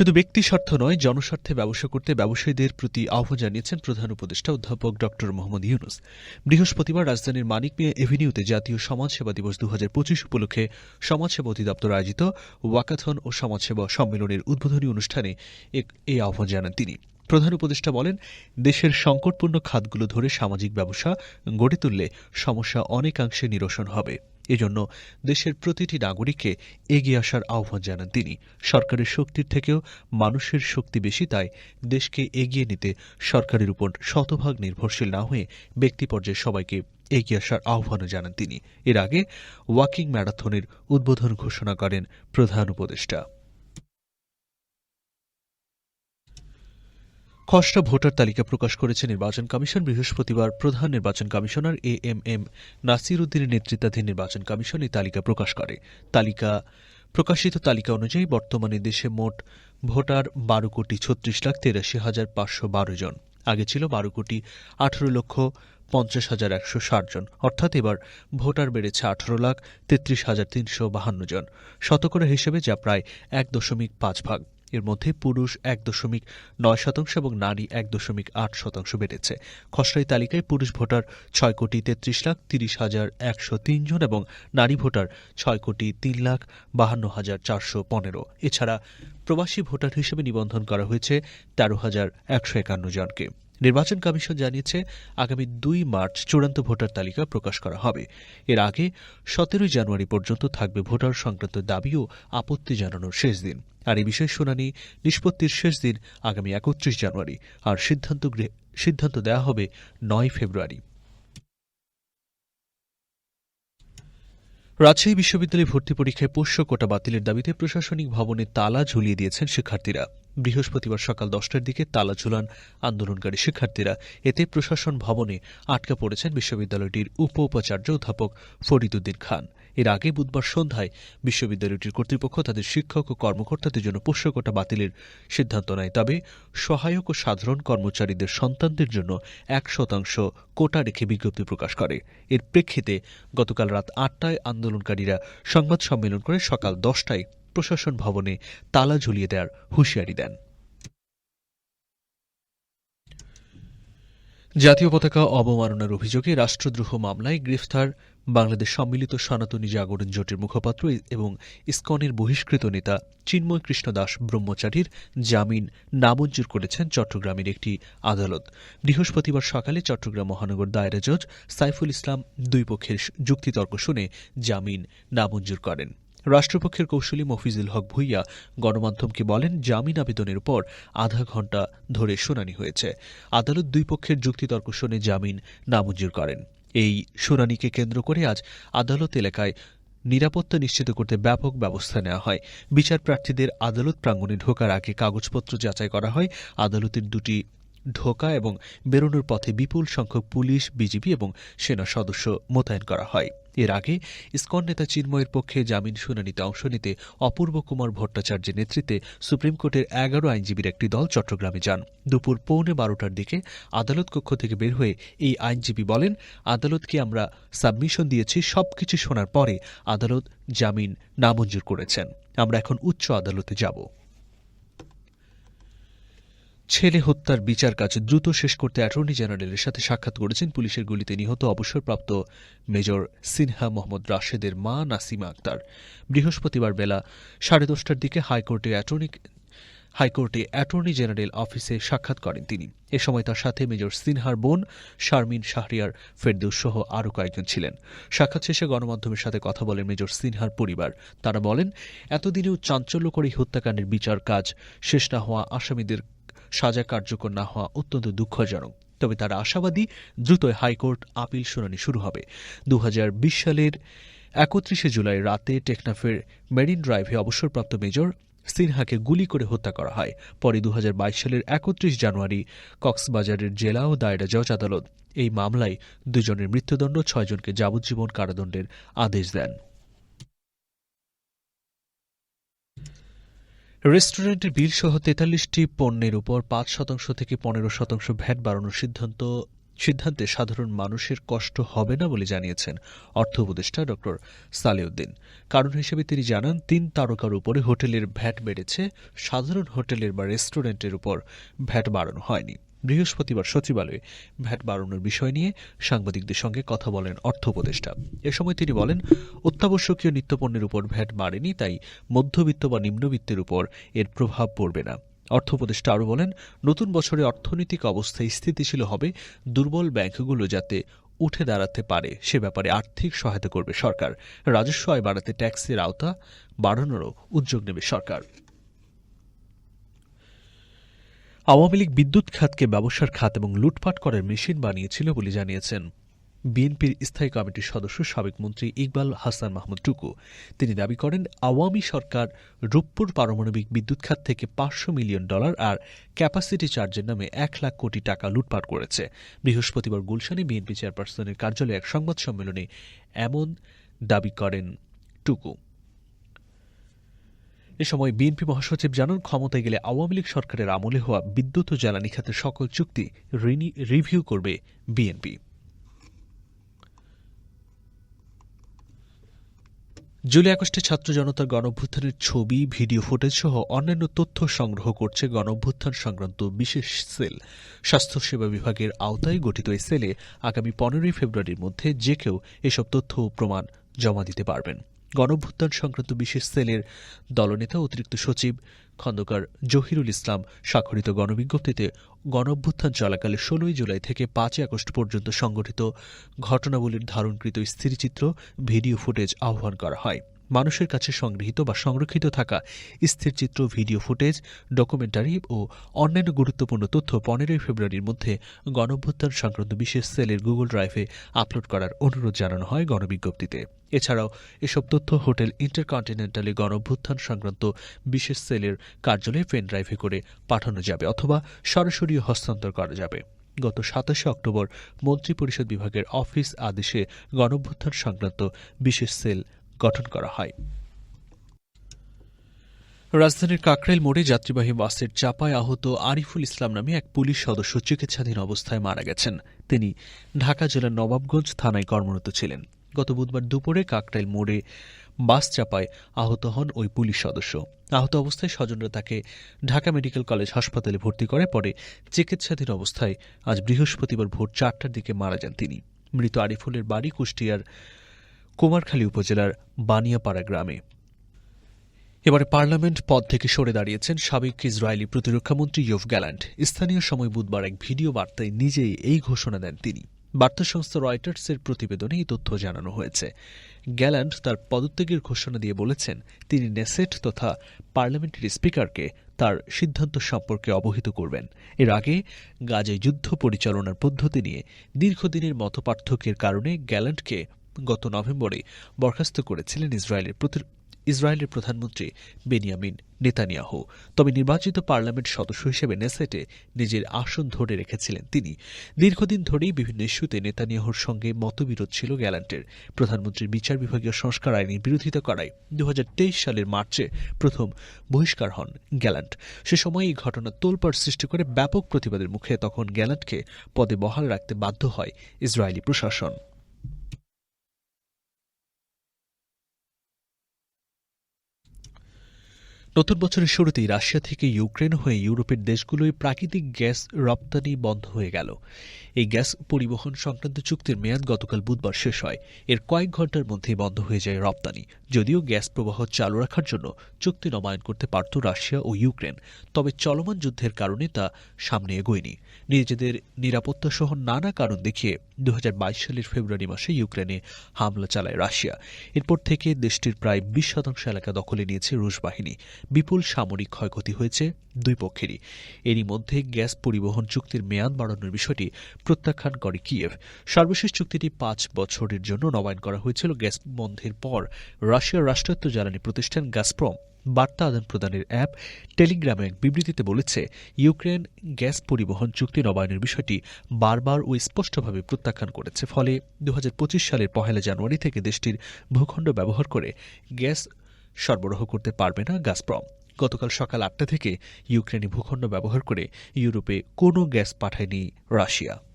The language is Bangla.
শুধু ব্যক্তি স্বার্থ নয়, জনস্বার্থে ব্যবসা করতে ব্যবসায়ীদের প্রতি আহ্বান জানিয়েছেন প্রধান উপদেষ্টা অধ্যাপক ড. মোহাম্মদ ইউনুস। বৃহস্পতিবার রাজধানীর মানিক মিয়া এভিনিউতে জাতীয় সমাজসেবা দিবস দু হাজার পঁচিশ উপলক্ষে সমাজসেবা অধিদপ্তর আয়োজিত ওয়াকাথন ও সমাজসেবা সম্মেলনের উদ্বোধনী অনুষ্ঠানে এই আহ্বান জানান তিনি। প্রধান উপদেষ্টা বলেন, দেশের সংকটপূর্ণ খাতগুলো ধরে সামাজিক ব্যবসা গড়ে তুললে সমস্যা অনেকাংশে নিরসন হবে। এজন্য দেশের প্রতিটি নাগরিককে এগিয়ে আসার আহ্বান জানান তিনি। সরকারের শক্তির থেকেও মানুষের শক্তি বেশি, তাই দেশকে এগিয়ে নিতে সরকারের উপর শতভাগ নির্ভরশীল না হয়ে ব্যক্তি পর্যায়ে সবাইকে এগিয়ে আসার আহ্বানও জানান তিনি। এর আগে ওয়াকিং ম্যারাথনের উদ্বোধন ঘোষণা করেন প্রধান উপদেষ্টা। খসড়া ভোটার তালিকা প্রকাশ করেছে নির্বাচন কমিশন। বৃহস্পতিবার প্রধান নির্বাচন commissioner A M M Nasir উদ্দিনের নেতৃত্বাধীন নির্বাচন কমিশন এই তালিকা প্রকাশ করে। তালিকা, প্রকাশিত তালিকা অনুযায়ী বর্তমানে দেশে মোট ভোটার বারো কোটি ছত্রিশ লাখ তেরাশি হাজার পাঁচশো বারো জন। আগে ছিল বারো কোটি আঠারো লক্ষ পঞ্চাশ হাজার একশো ষাট জন। অর্থাৎ এবার ভোটার বেড়েছে আঠারো লাখ তেত্রিশ হাজার তিনশো বাহান্ন জন। শতকরা হিসেবে যা প্রায় এক দশমিক পাঁচ ভাগ। এর মধ্যে পুরুষ এক দশমিক নয় শতাংশ এবং নারী এক দশমিক আট শতাংশ বেড়েছে। খসড়াই তালিকায় পুরুষ ভোটার ছয় কোটি তেত্রিশ লাখ তিরিশ হাজার একশো জন এবং নারী ভোটার ছয় কোটি তিন লাখ বাহান্ন হাজার চারশো পনেরো। এছাড়া প্রবাসী ভোটার হিসেবে নিবন্ধন করা হয়েছে তেরো হাজার একশো একান্ন জনকে। নির্বাচন কমিশন জানিয়েছে, আগামী দুই মার্চ চূড়ান্ত ভোটার তালিকা প্রকাশ করা হবে। এর আগে সতেরোই জানুয়ারি পর্যন্ত থাকবে ভোটার সংক্রান্ত দাবি ও আপত্তি জানানোর শেষ দিন। আর এই বিষয়ে শুনানি নিষ্পত্তির শেষ দিন আগামী একত্রিশ জানুয়ারি। আর সিদ্ধান্ত সিদ্ধান্ত দেওয়া হবে নয় ফেব্রুয়ারি। রাজশাহী বিশ্ববিদ্যালয়ে ভর্তি পরীক্ষায় পোষ্য কোটা বাতিলের দাবিতে প্রশাসনিক ভবনে তালা ঝুলিয়ে দিয়েছেন শিক্ষার্থীরা। বৃহস্পতিবার সকাল দশটার দিকে তালা ঝুলান আন্দোলনকারী শিক্ষার্থীরা। এতে প্রশাসন ভবনে আটকা পড়েছেন বিশ্ববিদ্যালয়টির উপ উপাচার্য অধ্যাপক ফরিদ উদ্দিন খান। এর আগে বুধবার সন্ধ্যায় বিশ্ববিদ্যালয়টির কর্তৃপক্ষ তাদের শিক্ষক ও কর্মকর্তাদের জন্য পোষ্য কোটা বাতিলের সিদ্ধান্ত নেয়। তবে সহায়ক ও সাধারণ কর্মচারীদের সন্তানদের জন্য এক শতাংশ কোটা রেখে বিজ্ঞপ্তি প্রকাশ করে। এর প্রেক্ষিতে গতকাল রাত আটটায় আন্দোলনকারীরা সংবাদ সম্মেলন করে সকাল দশটায় প্রশাসন ভবনে তালা ঝুলিয়ে দেওয়ার হুঁশিয়ারি দেন। জাতীয় পতাকা অবমাননার অভিযোগে রাষ্ট্রদ্রোহ মামলায় গ্রেফতার বাংলাদেশ সম্মিলিত সনাতনী জাগরণ জোটের মুখপাত্র এবং ইসকনের বহিষ্কৃত নেতা চিন্ময় কৃষ্ণ দাস ব্রহ্মচারীর জামিন নামঞ্জুর করেছেন চট্টগ্রামের একটি আদালত। বৃহস্পতিবার সকালে চট্টগ্রাম মহানগর দায়রা জজ সাইফুল ইসলাম দুই পক্ষের যুক্তিতর্ক শুনে জামিন নামঞ্জুর করেন। রাষ্ট্রপক্ষের কৌশলী মফিজুল হক ভুইয়া গণমাধ্যমকে বলেন, জামিন আবেদনের পর আধা ঘণ্টা ধরে শুনানি হয়েছে। আদালত দুই পক্ষের যুক্তিতর্ক শুনে জামিন নামঞ্জুর করেন। এই শুনানিকে কেন্দ্র করে আজ আদালত এলাকায় নিরাপত্তা নিশ্চিত করতে ব্যাপক ব্যবস্থা নেওয়া হয়। বিচার প্রার্থীদের আদালত প্রাঙ্গণে ঢোকার আগে কাগজপত্র যাচাই করা হয়। আদালতের দুটি ঢোকা এবং বেরোনোর পথে বিপুল সংখ্যক পুলিশ, বিজিবি এবং সেনা সদস্য মোতায়েন করা হয়। এর আগে ইসকন নেতা চিন্ময়ের পক্ষে জামিন শুনানিতে অংশ নিতে অপূর্ব কুমার ভট্টাচার্যের নেতৃত্বে সুপ্রিম কোর্টের এগারো আইনজীবীর একটি দল চট্টগ্রামে যান। দুপুর পৌনে বারোটার দিকে আদালত কক্ষ থেকে বের হয়ে এই আইনজীবী বলেন, আদালতকে আমরা সাবমিশন দিয়েছি, সবকিছু শোনার পরে আদালত জামিন নামঞ্জুর করেছেন। আমরা এখন উচ্চ আদালতে যাব। ছেলে হত্যার বিচার কাজ দ্রুত শেষ করতে অ্যাটর্নি জেনারেলের সাথে সাক্ষাৎ করেছেন পুলিশের গুলিতে নিহত অবসরপ্রাপ্ত মেজর সিনহা মোহাম্মদ রাশেদের মা নাসিমা আক্তার। বৃহস্পতিবার বেলা সাড়ে দশটার দিকে হাইকোর্টে অ্যাটর্নি হাইকোর্টে অ্যাটর্নি জেনারেল অফিসে সাক্ষাৎ করেন তিনি। এ সময় তার সাথে মেজর সিনহার বোন শারমিন শাহরিয়ার ফেরদৌস সহ আরও কয়েকজন ছিলেন। সাক্ষাৎ শেষে গণমাধ্যমের সাথে কথা বলেন মেজর সিনহার পরিবার। তারা বলেন, এতদিনেও চাঞ্চল্যকর এই হত্যাকাণ্ডের বিচার কাজ শেষ না হওয়া আসামিদের সাজা কার্যকর না হওয়া অত্যন্ত দুঃখজনক। তবে তারা আশাবাদী দ্রুত হাইকোর্ট আপিল শুনানি শুরু হবে। দু হাজার বিশ সালের একত্রিশে জুলাই রাতে টেকনাফের মেরিন ড্রাইভে অবসরপ্রাপ্ত মেজর সিনহাকে গুলি করে হত্যা করা হয়। পরে দু হাজার বাইশ সালের একত্রিশ জানুয়ারি কক্সবাজারের জেলা ও দায়রা জজ আদালত এই মামলায় দুজনের মৃত্যুদণ্ড, ছয়জনকে যাবজ্জীবন কারাদণ্ডের আদেশ দেন। রেস্টুরেন্টের বিল সহ তেতাল্লিশটি পণ্যের উপর পাঁচ শতাংশ থেকে পনেরো শতাংশ ভ্যাট বাড়ানোর সিদ্ধান্ত, সিদ্ধান্তে সাধারণ মানুষের কষ্ট হবে না বলে জানিয়েছেন অর্থ উপদেষ্টা ড. সালেউদ্দিন। কারণ হিসেবে তিনি জানান, তিন তারকার উপরে হোটেলের ভ্যাট বেড়েছে, সাধারণ হোটেলের বা রেস্টুরেন্টের উপর ভ্যাট বাড়ানো হয়নি। বৃহস্পতিবার সচিবালয়ে ভ্যাট বাড়ানোর বিষয় নিয়ে সাংবাদিকদের সঙ্গে কথা বলেন অর্থ উপদেষ্টা। এ সময় তিনি বলেন, অত্যাবশ্যকীয় নিত্যপণ্যের উপর ভ্যাট বাড়েনি, তাই মধ্যবিত্ত বা নিম্নবিত্তের উপর এর প্রভাব পড়বে না। অর্থ উপদেষ্টা আরও বলেন, নতুন বছরে অর্থনৈতিক অবস্থা স্থিতিশীল হবে, দুর্বল ব্যাংকগুলো যাতে উঠে দাঁড়াতে পারে, সে ব্যাপারে আর্থিক সহায়তা করবে সরকার। রাজস্ব আয় বাড়াতে ট্যাক্সের আওতা বাড়ানোরও উদ্যোগ নেবে সরকার। আওয়ামী লীগ বিদ্যুৎ খাতকে ব্যবসার খাত এবং লুটপাট করার মেশিন বানিয়েছিল বলে জানিয়েছেন। বিএনপির স্থায়ী কমিটির সদস্য সাবেক মন্ত্রী ইকবাল হাসান মাহমুদ টুকু। তিনি দাবি করেন, আওয়ামী সরকার রূপপুর পারমাণবিক বিদ্যুৎ খাত থেকে পাঁচশো মিলিয়ন ডলার আর ক্যাপাসিটি চার্জের নামে এক লাখ কোটি টাকা লুটপাট করেছে। বৃহস্পতিবার গুলশানে বিএনপি চেয়ারপারসনের কার্যালয়ে এক সংবাদ সম্মেলনে এমন দাবি করেন টুকু। এ সময় বিএনপি মহাসচিব জানান, ক্ষমতায় গেলে আওয়ামী লীগ সরকারের আমলে হওয়া বিদ্যুৎ ও জ্বালানি খাতের সকল চুক্তি রিভিউ করবে বিএনপি। জুলাই আগস্টে ছাত্র জনতার গণভ্যুত্থানের ছবি, ভিডিও, ফুটেজ সহ অন্যান্য তথ্য সংগ্রহ করছে গণভ্যুত্থান সংক্রান্ত বিশেষ সেল। স্বাস্থ্যসেবা বিভাগের আওতায় গঠিত এই সেলে আগামী পনেরোই ফেব্রুয়ারির মধ্যে যে কেউ এসব তথ্য ও প্রমাণ জমা দিতে পারবেন। গণঅভ্যুত্থান সংক্রান্ত বিশেষ সেলের দলনেতা অতিরিক্ত সচিব খন্দকার জহিরুল ইসলাম স্বাক্ষরিত গণবিজ্ঞপ্তিতে গণভ্যুত্থান চলাকালে ষোলোই জুলাই থেকে পাঁচই আগস্ট পর্যন্ত সংগঠিত ঘটনাবলীর ধারণকৃত স্থিরচিত্র, ভিডিও ফুটেজ আহ্বান করা হয়। মানুষের কাছে সংগৃহীত বা সংরক্ষিত থাকা স্থিরচিত্র ভিডিও ফুটেজ, ডকুমেন্টারি ও অন্যান্য গুরুত্বপূর্ণ তথ্য পনেরোই ফেব্রুয়ারির মধ্যে গণঅভ্যুত্থান সংক্রান্ত বিশেষ সেলের গুগল ড্রাইভে আপলোড করার অনুরোধ জানানো হয় গণবিজ্ঞপ্তিতে। এছাড়াও, এসব তথ্য হোটেল ইন্টারকন্টিনেন্টালে গণঅভ্যুত্থান সংক্রান্ত বিশেষ সেলের কার্যালয়ে পেন ড্রাইভে করে পাঠানো যাবে অথবা সরাসরি হস্তান্তর করা যাবে। গত সাতাশে অক্টোবর মন্ত্রিপরিষদ বিভাগের অফিস আদেশে গণভ্যুত্থান সংক্রান্ত বিশেষ সেল গঠন করা হয়। রাজধানীর কাকরাইল মোড়ে যাত্রীবাহী বাসের চাপায় আহত আরিফুল ইসলাম নামে এক পুলিশ সদস্য চিকিৎসাধীন অবস্থায় মারা গেছেন। তিনি ঢাকা জেলার নবাবগঞ্জ থানায় কর্মরত ছিলেন। গত বুধবার দুপুরে কাকরাইল মোড়ে বাস চাপায় আহত হন ওই পুলিশ সদস্য। আহত অবস্থায় স্বজনরা তাকে ঢাকা মেডিকেল কলেজ হাসপাতালে ভর্তি করে, পরে চিকিৎসাধীন অবস্থায় আজ বৃহস্পতিবার ভোর চারটার দিকে মারা যান তিনি। মৃত আরিফুলের বাড়ি কুষ্টিয়ার কুমারখালী উপজেলার বানিয়াপাড়া গ্রামে। এবারে পার্লামেন্ট পদ থেকে সরে দাঁড়িয়েছেন সাবেক ইসরায়েলি প্রতিরক্ষামন্ত্রী ইয়ফ গ্যালান্ট। স্থানীয় সময় বুধবার এক ভিডিও বার্তায় নিজেই এই ঘোষণা দেন তিনি। বার্তা সংস্থা রয়টার্সের প্রতিবেদনে এই তথ্য জানানো হয়েছে। গ্যালান্ট তার পদত্যাগের ঘোষণা দিয়ে বলেছেন, তিনি নেসেট তথা পার্লামেন্টের স্পিকারকে তার সিদ্ধান্ত সম্পর্কে অবহিত করবেন। এর আগে গাজায় যুদ্ধ পরিচালনার পদ্ধতি নিয়ে দীর্ঘদিনের মতপার্থক্যের কারণে গ্যালান্টকে গত নভেম্বরে বরখাস্ত করেছিলেন ইসরায়েলের ইসরায়েলের প্রধানমন্ত্রী বেনিয়ামিন নেতানিয়াহু। তবে নির্বাচিত পার্লামেন্ট সদস্য হিসেবে নেসেটে নিজের আসন ধরে রেখেছিলেন তিনি। দীর্ঘদিন ধরেই বিভিন্ন ইস্যুতে নেতানিয়াহুর সঙ্গে মতবিরোধ ছিল গ্যালান্টের। প্রধানমন্ত্রীর বিচার বিভাগীয় সংস্কার আইনের বিরোধিতা করায় দু হাজার তেইশ সালের মার্চে প্রথম বহিষ্কার হন গ্যালান্ট। সে সময় এই ঘটনা তোলপাড় সৃষ্টি করে ব্যাপক প্রতিবাদের মুখে তখন গ্যালান্টকে পদে বহাল রাখতে বাধ্য হয় ইসরায়েলি প্রশাসন। নতুন বছরের শুরুতেই রাশিয়া থেকে ইউক্রেন হয়ে ইউরোপের দেশগুলোয় প্রাকৃতিক গ্যাস রপ্তানি বন্ধ হয়ে গেল। এই গ্যাস পরিবহন সংক্রান্ত চুক্তির মেয়াদ গতকাল বুধবার শেষ হয়। এর কয়েক ঘণ্টার মধ্যেই বন্ধ হয়ে যায় রপ্তানি। যদিও গ্যাস প্রবাহ চালু রাখার জন্য চুক্তি নবায়ন করতে পারত রাশিয়া ও ইউক্রেন, তবে চলমান যুদ্ধের কারণে তা সামনে এগোয়নি। নিজেদের নিরাপত্তা সহ নানা কারণ দেখিয়ে দু হাজার বাইশ সালের ফেব্রুয়ারি মাসে ইউক্রেনে হামলা চালায় রাশিয়া। এরপর থেকে দেশটির প্রায় বিশ শতাংশ এলাকা দখলে নিয়েছে রুশ বাহিনী। বিপুল সামরিক ক্ষয়ক্ষতি হয়েছে দুই পক্ষেরই। এরই মধ্যে গ্যাস পরিবহন চুক্তির মেয়াদ বাড়ানোর বিষয়টি প্রত্যাখ্যান করে কিয়েভ। সর্বশেষ চুক্তিটি পাঁচ বছরের জন্য নবায়ন করা হয়েছিল। গ্যাস বন্ধের পর রাশিয়ার রাষ্ট্রায়ত্ত জ্বালানি প্রতিষ্ঠান গাসপ্রম বার্তা আদান প্রদানের অ্যাপ টেলিগ্রামে এক বিবৃতিতে বলেছে, ইউক্রেন গ্যাস পরিবহন চুক্তি নবায়নের বিষয়টি বারবার ও স্পষ্টভাবে প্রত্যাখ্যান করেছে। ফলে দু হাজার পঁচিশ সালের পহেলা জানুয়ারি থেকে দেশটির ভূখণ্ড ব্যবহার করে গ্যাস সরবরাহ করতে পারবে না গাজপ্রম। গতকাল সকাল আটটা থেকে ইউক্রেনে ভূখণ্ড ব্যবহার করে ইউরোপে কোনো গ্যাস পাঠায়নি রাশিয়া।